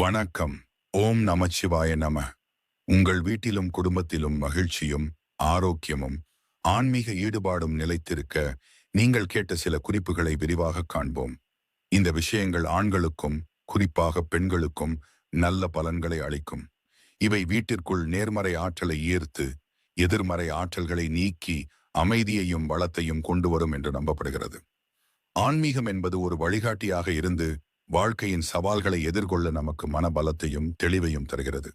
வணக்கம். ஓம் நமச்சிவாய நம. உங்கள் வீட்டிலும் குடும்பத்திலும் மகிழ்ச்சியும் ஆரோக்கியமும் ஆன்மீக ஈடுபாடும் நிலைத்திருக்க நீங்கள் கேட்ட சில குறிப்புகளை விரிவாக காண்போம். இந்த விஷயங்கள் ஆண்களுக்கும் குறிப்பாக பெண்களுக்கும் நல்ல பலன்களை அளிக்கும். இவை வீட்டிற்குள் நேர்மறை ஆற்றலை ஈர்த்து எதிர்மறை ஆற்றல்களை நீக்கி அமைதியையும் வளத்தையும் கொண்டு வரும் என்று நம்பப்படுகிறது. ஆன்மீகம் என்பது ஒரு வழிகாட்டியாக இருந்து வாழ்க்கையின் சவால்களை எதிர்கொள்ள நமக்கு மனபலத்தையும் தெளிவையும் தருகிறது.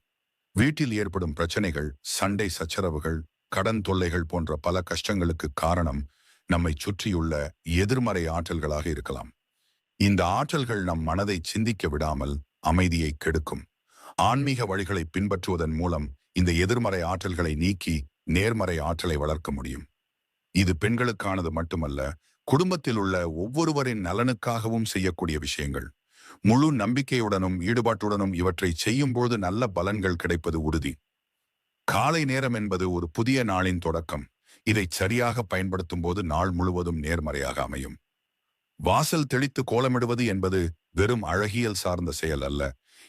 வீட்டில் ஏற்படும் பிரச்சனைகள் சண்டை சச்சரவுகள் கடன் தொல்லைகள் போன்ற பல கஷ்டங்களுக்கு காரணம் நம்மை சுற்றியுள்ள எதிர்மறை ஆற்றல்களாக இருக்கலாம். இந்த ஆற்றல்கள் நம் மனதை சிந்திக்க விடாமல் அமைதியை கெடுக்கும். ஆன்மீக வழிகளை பின்பற்றுவதன் மூலம் இந்த எதிர்மறை ஆற்றல்களை நீக்கி நேர்மறை ஆற்றலை வளர்க்க முடியும். இது பெண்களுக்கானது மட்டுமல்ல குடும்பத்தில் உள்ள ஒவ்வொருவரின் நலனுக்காகவும் செய்யக்கூடிய விஷயங்கள். முழு நம்பிக்கையுடனும் ஈடுபாட்டுடனும் இவற்றை செய்யும்போது நல்ல பலன்கள் கிடைப்பது உறுதி. காலை நேரம் என்பது ஒரு புதிய நாளின் தொடக்கம். இதை சரியாக பயன்படுத்தும் போது நாள் முழுவதும் நேர்மறையாக அமையும். வாசல் தெளித்து கோலமிடுவது என்பது வெறும் அழகியல் சார்ந்த செயல் அல்ல.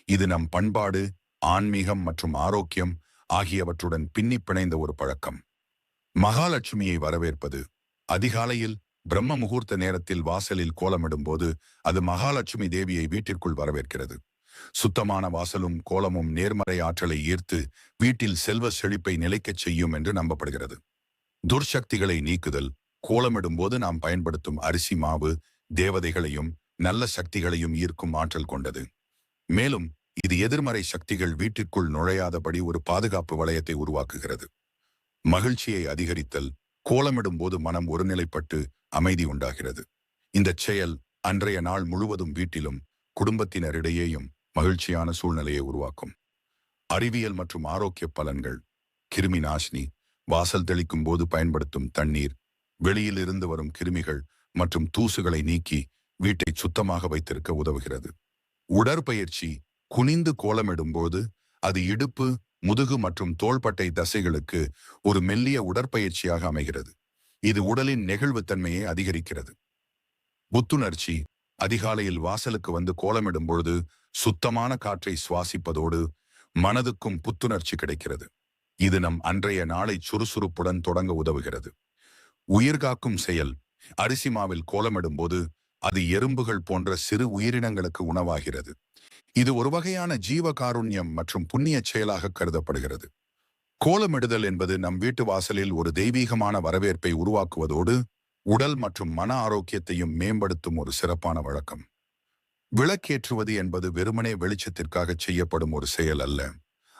இது நம் பண்பாடு ஆன்மீகம் மற்றும் ஆரோக்கியம் ஆகியவற்றுடன் பின்னி பிணைந்த ஒரு பழக்கம். மகாலட்சுமியை வரவேற்பது அதிகாலையில் பிரம்ம முகூர்த்த நேரத்தில் வாசலில் கோலமிடும் போது அது மகாலட்சுமி தேவியை வீட்டிற்குள் வரவேற்கிறது. சுத்தமான வாசலும் கோலமும் நேர்மறை ஆற்றலை ஈர்த்து வீட்டில் செல்வ செழிப்பை நிலைக்கச் செய்யும் என்று நம்பப்படுகிறது. துர்சக்திகளை நீக்குதல் கோலமிடும் போது நாம் பயன்படுத்தும் அரிசி மாவு தேவதைகளையும் நல்ல சக்திகளையும் ஈர்க்கும் ஆற்றல் கொண்டது. மேலும் இது எதிர்மறை சக்திகள் வீட்டிற்குள் நுழையாதபடி ஒரு பாதுகாப்பு வளையத்தை உருவாக்குகிறது. மகிழ்ச்சியை அதிகரித்தல் கோலமிடும் போது மனம் ஒருநிலைப்பட்டு அமைதி உண்டாகிறது. இந்த செயல் அன்றைய நாள் முழுவதும் வீட்டிலும் குடும்பத்தினரிடையேயும் மகிழ்ச்சியான சூழ்நிலையை உருவாக்கும். அறிவியல் மற்றும் ஆரோக்கிய பலன்கள். கிருமி நாசினி வாசல் தெளிக்கும் போது பயன்படுத்தும் தண்ணீர் வெளியில் இருந்து வரும் கிருமிகள் மற்றும் தூசுகளை நீக்கி வீட்டை சுத்தமாக வைத்திருக்க உதவுகிறது. உடற்பயிற்சி குனிந்து கோலமிடும் போது அது இடுப்பு முதுகு மற்றும் தோள்பட்டை தசைகளுக்கு ஒரு மெல்லிய உடற்பயிற்சியாக அமைகிறது. இது உடலின் நெகிழ்வுத்தன்மையை அதிகரிக்கிறது. புத்துணர்ச்சி அதிகாலையில் வாசலுக்கு வந்து கோலமிடும் பொழுது சுத்தமான காற்றை சுவாசிப்பதோடு மனதுக்கும் புத்துணர்ச்சி கிடைக்கிறது. இது நம் அன்றைய நாளை சுறுசுறுப்புடன் தொடங்க உதவுகிறது. உயிர்காக்கும் செயல் அரிசி மாவில் கோலமிடும் போது அது எறும்புகள் போன்ற சிறு உயிரினங்களுக்கு உணவாகிறது. இது ஒரு வகையான ஜீவ காருண்யம் மற்றும் புண்ணிய செயலாக கருதப்படுகிறது. கோலமிடுதல் என்பது நம் வீட்டு வாசலில் ஒரு தெய்வீகமான வரவேற்பை உருவாக்குவதோடு உடல் மற்றும் மன ஆரோக்கியத்தையும் மேம்படுத்தும் ஒரு சிறப்பான வழக்கம். விளக்கேற்றுவது என்பது வெறுமனே வெளிச்சத்திற்காக செய்யப்படும் ஒரு செயல் அல்ல.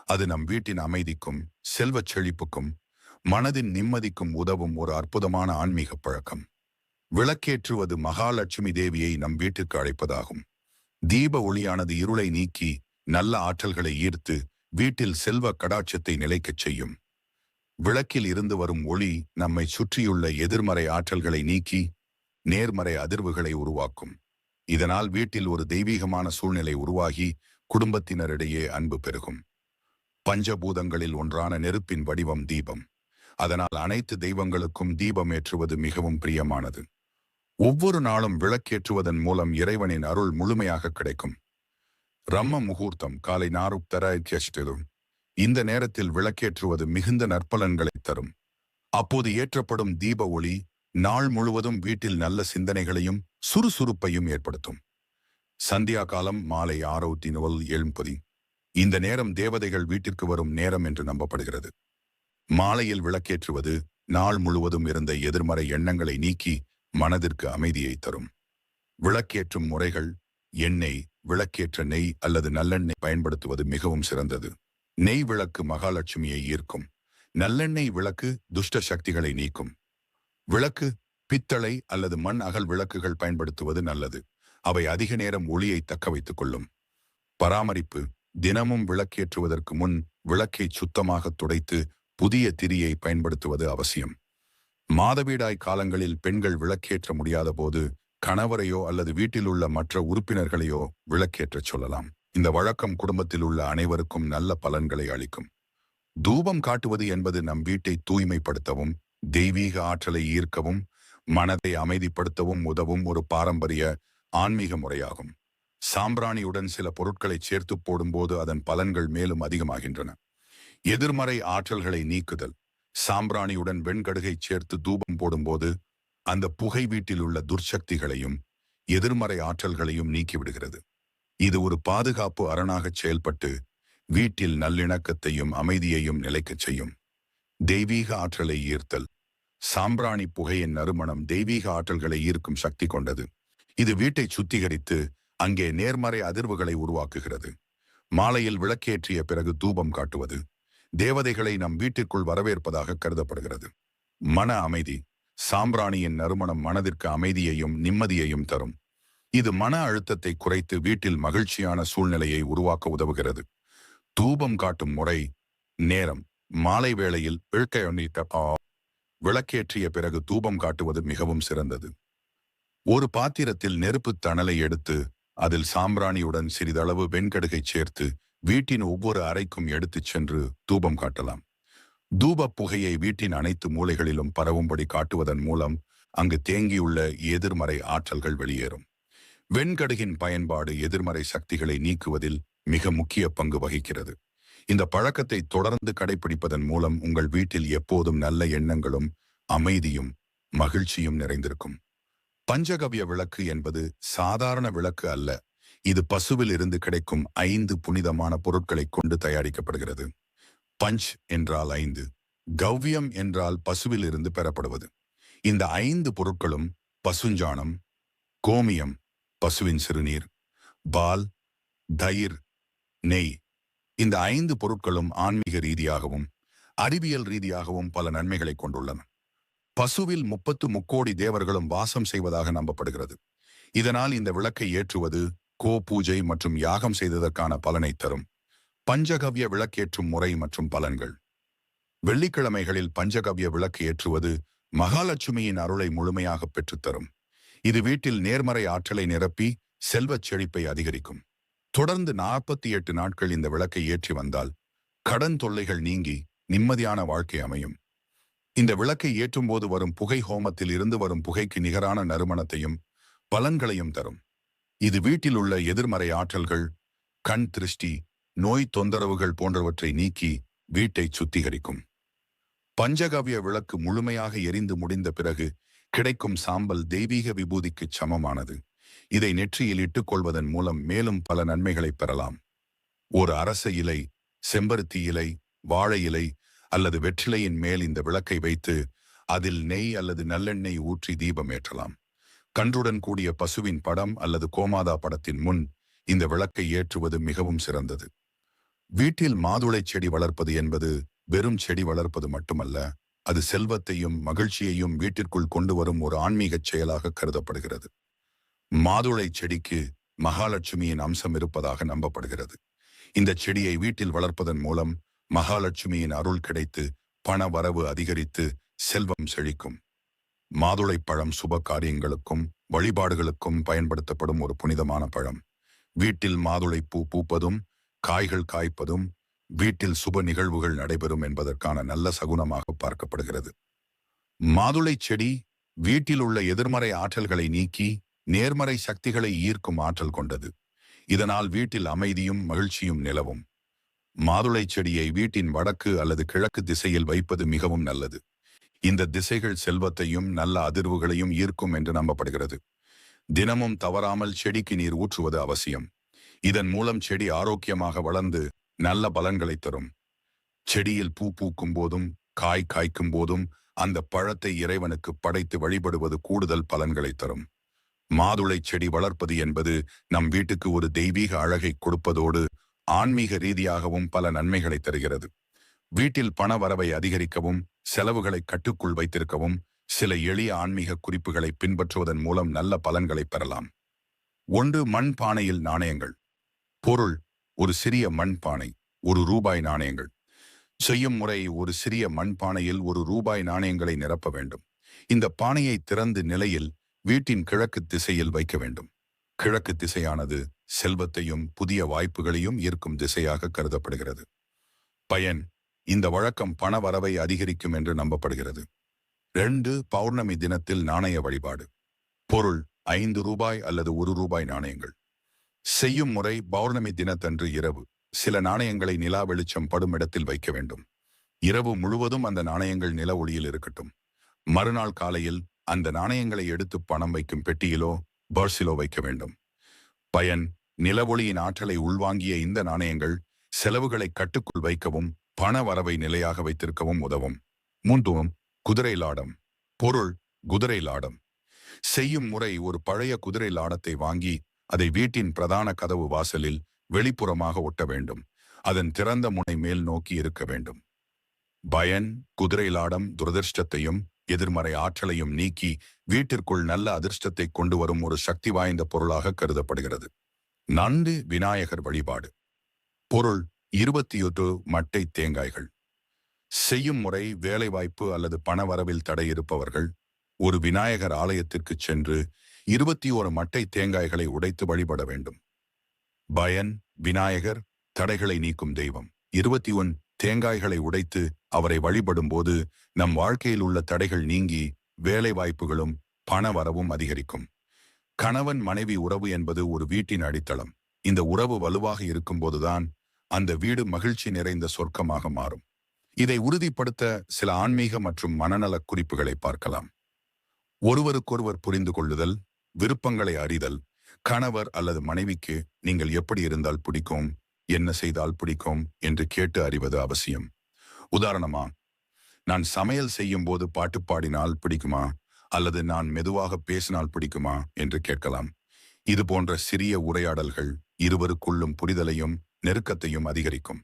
அது நம் வீட்டின் அமைதிக்கும் செல்வச் செழிப்புக்கும் மனதின் நிம்மதிக்கும் உதவும் ஒரு அற்புதமான ஆன்மீக பழக்கம். விளக்கேற்றுவது மகாலட்சுமி தேவியை நம் வீட்டுக்கு அழைப்பதாகும். தீப ஒளியானது இருளை நீக்கி நல்ல ஆற்றல்களை ஈர்த்து வீட்டில் செல்வ கடாட்சத்தை நிலைக்கச் செய்யும். விளக்கில் இருந்து வரும் ஒளி நம்மை சுற்றியுள்ள எதிர்மறை ஆற்றல்களை நீக்கி நேர்மறை அதிர்வுகளை உருவாக்கும். இதனால் வீட்டில் ஒரு தெய்வீகமான சூழ்நிலை உருவாகி குடும்பத்தினரிடையே அன்பு பெருகும். பஞ்சபூதங்களில் ஒன்றான நெருப்பின் வடிவம் தீபம். அதனால் அனைத்து தெய்வங்களுக்கும் தீபம் ஏற்றுவது மிகவும் பிரியமானது. ஒவ்வொரு நாளும் விளக்கேற்றுவதன் மூலம் இறைவனின் அருள் முழுமையாக கிடைக்கும். ரம்ம முகூர்த்தம் காலை நாறு தராய்ச்சியதும் இந்த நேரத்தில் விளக்கேற்றுவது மிகுந்த நற்பலன்களை தரும். அப்போது ஏற்றப்படும் தீப ஒளி நாள் முழுவதும் வீட்டில் நல்ல சிந்தனைகளையும் சுறுசுறுப்பையும் ஏற்படுத்தும். சந்தியா காலம் மாலை ஆரோத்தி நுவல் எழும்பதி. இந்த நேரம் தேவதைகள் வீட்டிற்கு வரும் நேரம் என்று நம்பப்படுகிறது. மாலையில் விளக்கேற்றுவது நாள் முழுவதும் இருந்த எதிர்மறை எண்ணங்களை நீக்கி மனதிற்கு அமைதியை தரும். விளக்கேற்றும் முறைகள் எண்ணெய் விளக்கேற்ற நெய் அல்லது நல்லெண்ணெய் பயன்படுத்துவது மிகவும் சிறந்தது. நெய் விளக்கு மகாலட்சுமியை ஈர்க்கும். நல்லெண்ணெய் விளக்கு துஷ்ட சக்திகளை நீக்கும். விளக்கு பித்தளை அல்லது மண் அகல் விளக்குகள் பயன்படுத்துவது நல்லது. அவை அதிக நேரம் ஒளியை தக்க வைத்துக் கொள்ளும். பராமரிப்பு. தினமும் விளக்கேற்றுவதற்கு முன் விளக்கை சுத்தமாக துடைத்து புதிய திரியை பயன்படுத்துவது அவசியம். மாதவிடாய் காலங்களில் பெண்கள் விளக்கேற்ற முடியாத போது கணவரையோ அல்லது வீட்டில் உள்ள மற்ற உறுப்பினர்களையோ விளக்கேற்றச் சொல்லலாம். இந்த வழக்கம் குடும்பத்தில் உள்ள அனைவருக்கும் நல்ல பலன்களை அளிக்கும். தூபம் காட்டுவது என்பது நம் வீட்டை தூய்மைப்படுத்தவும் தெய்வீக ஆற்றலை ஈர்க்கவும் மனதை அமைதிப்படுத்தவும் உதவும் ஒரு பாரம்பரிய ஆன்மீக முறையாகும். சாம்பிராணியுடன் சில பொருட்களை சேர்த்து போடும்போது அதன் பலன்கள் மேலும் அதிகமாகின்றன. எதிர்மறை ஆற்றல்களை நீக்குதல். சாம்பிராணியுடன் வெண்கடுகை சேர்த்து தூபம் போடும்போது அந்த புகை வீட்டில் உள்ள துர்சக்திகளையும் எதிர்மறை ஆற்றல்களையும் நீக்கிவிடுகிறது. இது ஒரு பாதுகாப்பு அரணாகச் செயல்பட்டு வீட்டில் நல்லிணக்கத்தையும் அமைதியையும் நிலைக்கச் செய்யும். தெய்வீக ஆற்றலை ஈர்த்தல். சாம்பிராணி புகையின் நறுமணம் தெய்வீக ஆற்றல்களை ஈர்க்கும் சக்தி கொண்டது. இது வீட்டை சுத்திகரித்து அங்கே நேர்மறை அதிர்வுகளை உருவாக்குகிறது. மாலையில் விளக்கேற்றிய பிறகு தூபம் காட்டுவது தேவதைகளை நம் வீட்டிற்குள் வரவேற்பதாக கருதப்படுகிறது. மன அமைதி. சாம்பிராணியின் நறுமணம் மனதிற்கு அமைதியையும் நிம்மதியையும் தரும். இது மன அழுத்தத்தை குறைத்து வீட்டில் மகிழ்ச்சியான சூழ்நிலையை உருவாக்க உதவுகிறது. தூபம் காட்டும் முறை நேரம் மாலை வேளையில் இழுக்க விளக்கேற்றிய பிறகு தூபம் காட்டுவது மிகவும் சிறந்தது. ஒரு பாத்திரத்தில் நெருப்பு தணலை எடுத்து அதில் சாம்பிராணியுடன் சிறிதளவு வெண்கடுகை சேர்த்து வீட்டின் ஒவ்வொரு அறைக்கும் எடுத்துச் சென்று தூபம் காட்டலாம். தூப புகையை வீட்டின் அனைத்து மூலைகளிலும் பரவும்படி காட்டுவதன் மூலம் அங்கு தேங்கியுள்ள எதிர்மறை ஆற்றல்கள் வெளியேறும். வெண்கடுகின் பயன்பாடு எதிர்மறை சக்திகளை நீக்குவதில் மிக முக்கிய பங்கு வகிக்கிறது. இந்த பழக்கத்தை தொடர்ந்து கடைபிடிப்பதன் மூலம் உங்கள் வீட்டில் எப்போதும் நல்ல எண்ணங்களும் அமைதியும் மகிழ்ச்சியும் நிறைந்திருக்கும். பஞ்சகவ்ய விளக்கு என்பது சாதாரண விளக்கு அல்ல. இது பசுவில் இருந்து கிடைக்கும் ஐந்து புனிதமான பொருட்களை கொண்டு தயாரிக்கப்படுகிறது. பஞ்ச் என்றால் ஐந்து கவ்யம் என்றால் பசுவிலிருந்து பெறப்படுவது. இந்த ஐந்து பொருட்களும் பசுஞ்சாணம் கோமியம் பசுவின் சிறுநீர் பால் தயிர் நெய். இந்த ஐந்து பொருட்களும் ஆன்மீக ரீதியாகவும் அறிவியல் ரீதியாகவும் பல நன்மைகளை கொண்டுள்ளன. பசுவில் முப்பத்து முக்கோடி தேவர்களும் வாசம் செய்வதாக நம்பப்படுகிறது. இதனால் இந்த விளக்கை ஏற்றுவது கோ பூஜை மற்றும் யாகம் செய்ததற்கான பலனை தரும். பஞ்சகவ்ய விளக்கேற்றும் முறை மற்றும் பலன்கள். வெள்ளிக்கிழமைகளில் பஞ்சகவ்ய விளக்கு ஏற்றுவது மகாலட்சுமியின் அருளை முழுமையாக பெற்றுத்தரும். இது வீட்டில் நேர்மறை ஆற்றலை நிரப்பி செல்வச் செழிப்பை அதிகரிக்கும். தொடர்ந்து நாற்பத்தி எட்டு நாட்கள் இந்த விளக்கை ஏற்றி வந்தால் கடன் தொல்லைகள் நீங்கி நிம்மதியான வாழ்க்கை அமையும். இந்த விளக்கை ஏற்றும் போது வரும் புகை ஹோமத்தில் இருந்து வரும் புகைக்கு நிகரான நறுமணத்தையும் பலன்களையும் தரும். இது வீட்டில் உள்ள எதிர்மறை ஆற்றல்கள் கண் திருஷ்டி நோய் தொந்தரவுகள் போன்றவற்றை நீக்கி வீட்டை சுத்திகரிக்கும். பஞ்சகவ்ய விளக்கு முழுமையாக எரிந்து முடிந்த பிறகு கிடைக்கும் சாம்பல் தெய்வீக விபூதிக்கு சமமானது. இதை நெற்றியில் இட்டுக் கொள்வதன் மூலம் மேலும் பல நன்மைகளை பெறலாம். ஒரு அரச இலை செம்பருத்தி இலை வாழை இலை அல்லது வெற்றிலையின் மேல் இந்த விளக்கை வைத்து அதில் நெய் அல்லது நல்லெண்ணெய் ஊற்றி தீபம் ஏற்றலாம். கன்றுடன் கூடிய பசுவின் படம் அல்லது கோமாதா படத்தின் முன் இந்த விளக்கை ஏற்றுவது மிகவும் சிறந்தது. வீட்டில் மாதுளை செடி வளர்ப்பது என்பது வெறும் செடி வளர்ப்பது மட்டுமல்ல அது செல்வத்தையும் மகிழ்ச்சியையும் வீட்டிற்குள் கொண்டு வரும் ஒரு ஆன்மீகச் செயலாக கருதப்படுகிறது. மாதுளை செடிக்கு மகாலட்சுமியின் அம்சம் இருப்பதாக நம்பப்படுகிறது. இந்த செடியை வீட்டில் வளர்ப்பதன் மூலம் மகாலட்சுமியின் அருள் கிடைத்து பண வரவு அதிகரித்து செல்வம் செழிக்கும். மாதுளை பழம் சுப காரியங்களுக்கும் வழிபாடுகளுக்கும் பயன்படுத்தப்படும் ஒரு புனிதமான பழம். வீட்டில் மாதுளை பூ பூப்பதும் காய்கள் காய்ப்பதும் வீட்டில் சுப நிகழ்வுகள் நடைபெறும் என்பதற்கான நல்ல சகுனமாக பார்க்கப்படுகிறது. மாதுளை செடி வீட்டில் உள்ள எதிர்மறை ஆற்றல்களை நீக்கி நேர்மறை சக்திகளை ஈர்க்கும் ஆற்றல் கொண்டது. இதனால் வீட்டில் அமைதியும் மகிழ்ச்சியும் நிலவும். மாதுளை செடியை வீட்டின் வடக்கு அல்லது கிழக்கு திசையில் வைப்பது மிகவும் நல்லது. இந்த திசைகள் செல்வத்தையும் நல்ல அதிர்வுகளையும் ஈர்க்கும் என்று நம்பப்படுகிறது. தினமும் தவறாமல் செடிக்கு நீர் ஊற்றுவது அவசியம். இதன் மூலம் செடி ஆரோக்கியமாக வளர்ந்து நல்ல பலன்களை தரும். செடியில் பூ பூக்கும் போதும் காய் காய்க்கும் போதும் அந்த பழத்தை இறைவனுக்கு படைத்து வழிபடுவது கூடுதல் பலன்களை தரும். மாதுளை செடி வளர்ப்பது என்பது நம் வீட்டுக்கு ஒரு தெய்வீக அழகை கொடுப்பதோடு ஆன்மீக ரீதியாகவும் பல நன்மைகளை தருகிறது. வீட்டில் பண வரவை அதிகரிக்கவும் செலவுகளை கட்டுக்குள் வைத்திருக்கவும் சில எளிய ஆன்மீக குறிப்புகளை பின்பற்றுவதன் மூலம் நல்ல பலன்களை பெறலாம். ஒன்று மண் பானையில் நாணயங்கள். பொருள் ஒரு சிறிய மண்பானை ஒரு ரூபாய் நாணயங்கள். செய்யும் முறை ஒரு சிறிய மண்பானையில் ஒரு ரூபாய் நாணயங்களை நிரப்ப வேண்டும். இந்த பானையை திறந்து நிலையில் வீட்டின் கிழக்கு திசையில் வைக்க வேண்டும். கிழக்கு திசையானது செல்வத்தையும் புதிய வாய்ப்புகளையும் ஈர்க்கும் திசையாக கருதப்படுகிறது. பயன் இந்த வழக்கம் பண வரவை அதிகரிக்கும் என்று நம்பப்படுகிறது. ரெண்டு பௌர்ணமி தினத்தில் நாணய வழிபாடு. பொருள் ஐந்து ரூபாய் அல்லது ஒரு ரூபாய் நாணயங்கள். செய்யும் முறை பௌர்ணமி தினத்தன்று இரவு. சில நாணயங்களை நிலா வெளிச்சம் படும் இடத்தில் வைக்க வேண்டும். இரவு முழுவதும் அந்த நாணயங்கள் நில ஒளியில் இருக்கட்டும். மறுநாள் காலையில் அந்த நாணயங்களை எடுத்து பணம் வைக்கும் பெட்டியிலோ பர்சிலோ வைக்க வேண்டும். பயன் நிலவொளியின் ஆற்றலை உள்வாங்கிய இந்த நாணயங்கள் செலவுகளை கட்டுக்குள் வைக்கவும் பண வரவை நிலையாக வைத்திருக்கவும் உதவும். மூன்றும் குதிரை லாடம். பொருள் குதிரை லாடம். செய்யும் முறை ஒரு பழைய குதிரை லாடத்தை வாங்கி அதை வீட்டின் பிரதான கதவு வாசலில் வெளிப்புறமாக ஒட்ட வேண்டும். அதன் திறந்த முனை மேல் நோக்கி இருக்க வேண்டும். பயன் குதிரைலாடம் துரதிர்ஷ்டத்தையும் எதிர்மறை ஆற்றலையும் நீக்கி வீட்டிற்குள் நல்ல அதிர்ஷ்டத்தை கொண்டு வரும் ஒரு சக்தி வாய்ந்த பொருளாக கருதப்படுகிறது. நண்டு விநாயகர் வழிபாடு. பொருள் இருபத்தி எட்டு மட்டை தேங்காய்கள். செய்யும் முறை வேலைவாய்ப்பு அல்லது பணவரவில் தடை இருப்பவர்கள் ஒரு விநாயகர் ஆலயத்திற்கு சென்று இருபத்தி ஓரு மட்டை தேங்காய்களை உடைத்து வழிபட வேண்டும். பயன் விநாயகர் தடைகளை நீக்கும் தெய்வம். இருபத்தி ஒன் தேங்காய்களை உடைத்து அவரை வழிபடும் போது நம் வாழ்க்கையில் உள்ள தடைகள் நீங்கி வேலை வாய்ப்புகளும் பண வரவும் அதிகரிக்கும். கணவன் மனைவி உறவு என்பது ஒரு வீட்டின் அடித்தளம். இந்த உறவு வலுவாக இருக்கும்போதுதான் அந்த வீடு மகிழ்ச்சி நிறைந்த சொர்க்கமாக மாறும். இதை உறுதிப்படுத்த சில ஆன்மீக மற்றும் மனநலக் குறிப்புகளை பார்க்கலாம். ஒருவருக்கொருவர் புரிந்து கொள்ளுதல் விருப்பங்களை அறிதல். கணவர் அல்லது மனைவிக்கு நீங்கள் எப்படி இருந்தால் பிடிக்கும் என்ன செய்தால் பிடிக்கும் என்று கேட்டு அறிவது அவசியம். உதாரணமா நான் சமையல் செய்யும் போது பாட்டு பாடினால் பிடிக்குமா? அல்லது நான் மெதுவாக பேசினால் பிடிக்குமா? என்று கேட்கலாம். இது போன்ற சிறிய உரையாடல்கள் இருவருக்குள்ளும் புரிதலையும் நெருக்கத்தையும் அதிகரிக்கும்.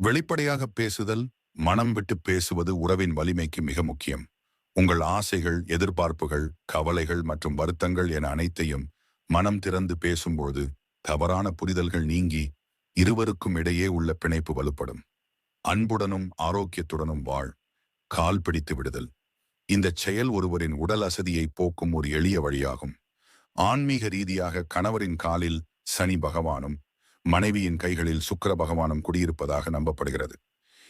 வெளிப்படையாக பேசுதல் மனம் விட்டு பேசுவது உறவின் வலிமைக்கு மிக முக்கியம். உங்கள் ஆசைகள் எதிர்பார்ப்புகள் கவலைகள் மற்றும் வருத்தங்கள் என அனைத்தையும் மனம் திறந்து பேசும்போது தவறான புரிதல்கள் நீங்கி இருவருக்கும் இடையே உள்ள பிணைப்பு வலுப்படும். அன்புடனும் ஆரோக்கியத்துடனும் வாழ். கால் பிடித்து விடுதல். இந்த செயல் ஒருவரின் உடல் அசதியை போக்கும் ஒரு எளிய வழியாகும். ஆன்மீக ரீதியாக கணவரின் காலில் சனி பகவானும் மனைவியின் கைகளில் சுக்கர பகவானும் குடியிருப்பதாக நம்பப்படுகிறது.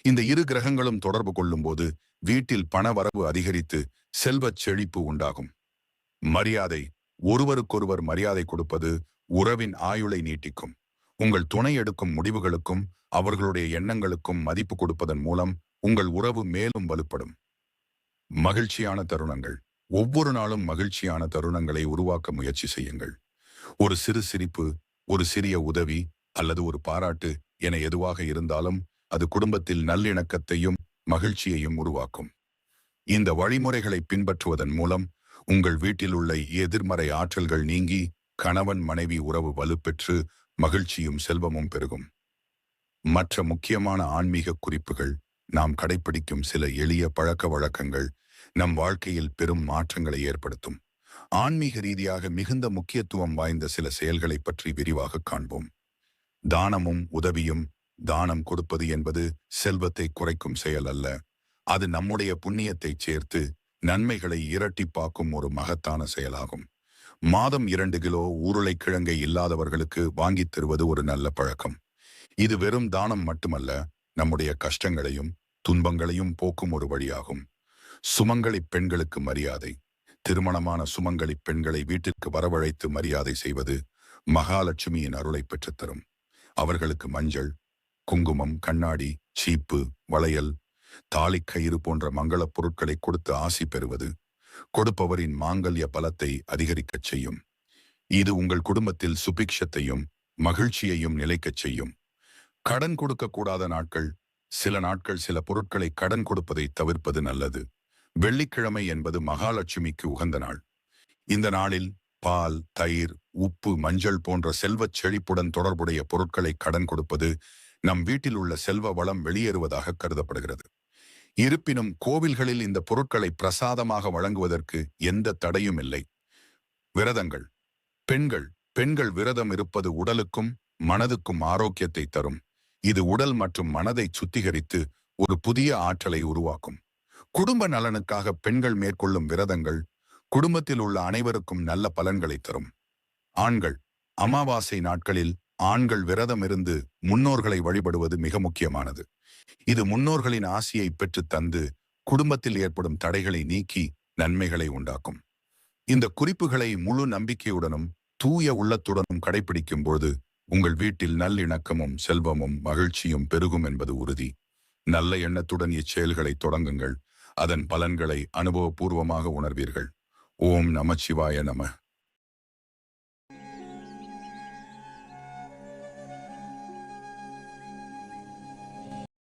இந்த இரு கிரகங்களும் தொடர்பு கொள்ளும்போது வீட்டில் பண வரவு அதிகரித்து செல்வச் செழிப்பு உண்டாகும். மரியாதை ஒருவருக்கொருவர் மரியாதை கொடுப்பது உறவின் ஆயுளை நீட்டிக்கும். உங்கள் துணை எடுக்கும் முடிவுகளுக்கும் அவர்களுடைய எண்ணங்களுக்கும் மதிப்பு கொடுப்பதன் மூலம் உங்கள் உறவு மேலும் வலுப்படும். மகிழ்ச்சியான தருணங்கள். ஒவ்வொரு நாளும் மகிழ்ச்சியான தருணங்களை உருவாக்க முயற்சி செய்யுங்கள். ஒரு சிறு சிரிப்பு ஒரு சிறிய உதவி அல்லது ஒரு பாராட்டு என எதுவாக இருந்தாலும் அது குடும்பத்தில் நல்லிணக்கத்தையும் மகிழ்ச்சியையும் உருவாக்கும். இந்த வழிமுறைகளை பின்பற்றுவதன் மூலம் உங்கள் வீட்டில் உள்ள எதிர்மறை ஆற்றல்கள் நீங்கி கணவன் மனைவி உறவு வலுப்பெற்று மகிழ்ச்சியும் செல்வமும் பெருகும். மற்ற முக்கியமான ஆன்மீக குறிப்புகள் நாம் கடைபிடிக்கும் சில எளிய பழக்க வழக்கங்கள் நம் வாழ்க்கையில் பெரும் மாற்றங்களை ஏற்படுத்தும். ஆன்மீக ரீதியாக மிகுந்த முக்கியத்துவம் வாய்ந்த சில செயல்களை பற்றி விரிவாக காண்போம். தானமும் உதவியும் தானம் கொடுப்பது என்பது செல்வத்தை குறைக்கும் செயல் அல்ல. அது நம்முடைய புண்ணியத்தை சேர்த்து நன்மைகளை இரட்டிப்பாக்கும் ஒரு மகத்தான செயலாகும். மாதம் இரண்டு கிலோ உருளைக்கிழங்கை இல்லாதவர்களுக்கு வாங்கித் தருவது ஒரு நல்ல பழக்கம். இது வெறும் தானம் மட்டுமல்ல நம்முடைய கஷ்டங்களையும் துன்பங்களையும் போக்கும் ஒரு வழியாகும். சுமங்கலி பெண்களுக்கு மரியாதை. திருமணமான சுமங்கலி பெண்களை வீட்டிற்கு வரவழைத்து மரியாதை செய்வது மகாலட்சுமியின் அருளை பெற்றுத்தரும் அவர்களுக்கு மஞ்சள் குங்குமம் கண்ணாடி சீப்பு வளையல் தாலிக்கயிறு போன்ற மங்களப் பொருட்களை கொடுத்து ஆசி பெறுவது. கொடுப்பவரின் மாங்கல்ய பலத்தை அதிகரிக்கச் செய்யும். இது உங்கள் குடும்பத்தில் சுபிக்ஷத்தையும் மகிழ்ச்சியையும் நிலைக்கச் செய்யும். கடன் கொடுக்கக்கூடாத நாட்கள் சில நாட்கள் சில பொருட்களை கடன் கொடுப்பதை தவிர்ப்பது நல்லது. வெள்ளிக்கிழமை என்பது மகாலட்சுமிக்கு உகந்த நாள். இந்த நாளில் பால் தயிர் உப்பு மஞ்சள் போன்ற செல்வச் செழிப்புடன் தொடர்புடைய பொருட்களை கடன் கொடுப்பது நம் வீட்டில் உள்ள செல்வ வளம் வெளியேறுவதாக கருதப்படுகிறது. இருப்பினும் கோவில்களில் இந்த பொருட்களை பிரசாதமாக வழங்குவதற்கு எந்த தடையும் இல்லை. விரதங்கள். பெண்கள். பெண்கள் விரதம் இருப்பது உடலுக்கும் மனதுக்கும் ஆரோக்கியத்தை தரும். இது உடல் மற்றும் மனதை சுத்திகரித்து ஒரு புதிய ஆற்றலை உருவாக்கும். குடும்ப நலனுக்காக பெண்கள் மேற்கொள்ளும் விரதங்கள் குடும்பத்தில் உள்ள அனைவருக்கும் நல்ல பலன்களை தரும். ஆண்கள். அமாவாசை நாட்களில் ஆண்கள் விரதம் இருந்து முன்னோர்களை வழிபடுவது மிக முக்கியமானது. இது முன்னோர்களின் ஆசியை பெற்று தந்து குடும்பத்தில் ஏற்படும் தடைகளை நீக்கி நன்மைகளை உண்டாக்கும். இந்த குறிப்புகளை முழு நம்பிக்கையுடனும் தூய உள்ளத்துடனும் கடைபிடிக்கும் பொழுது உங்கள் வீட்டில் நல்லிணக்கமும் செல்வமும் மகிழ்ச்சியும் பெருகும் என்பது உறுதி. நல்ல எண்ணத்துடன் இச்செயல்களை தொடங்குங்கள். அதன் பலன்களை அனுபவபூர்வமாக உணர்வீர்கள். ஓம் நமச்சிவாய நம.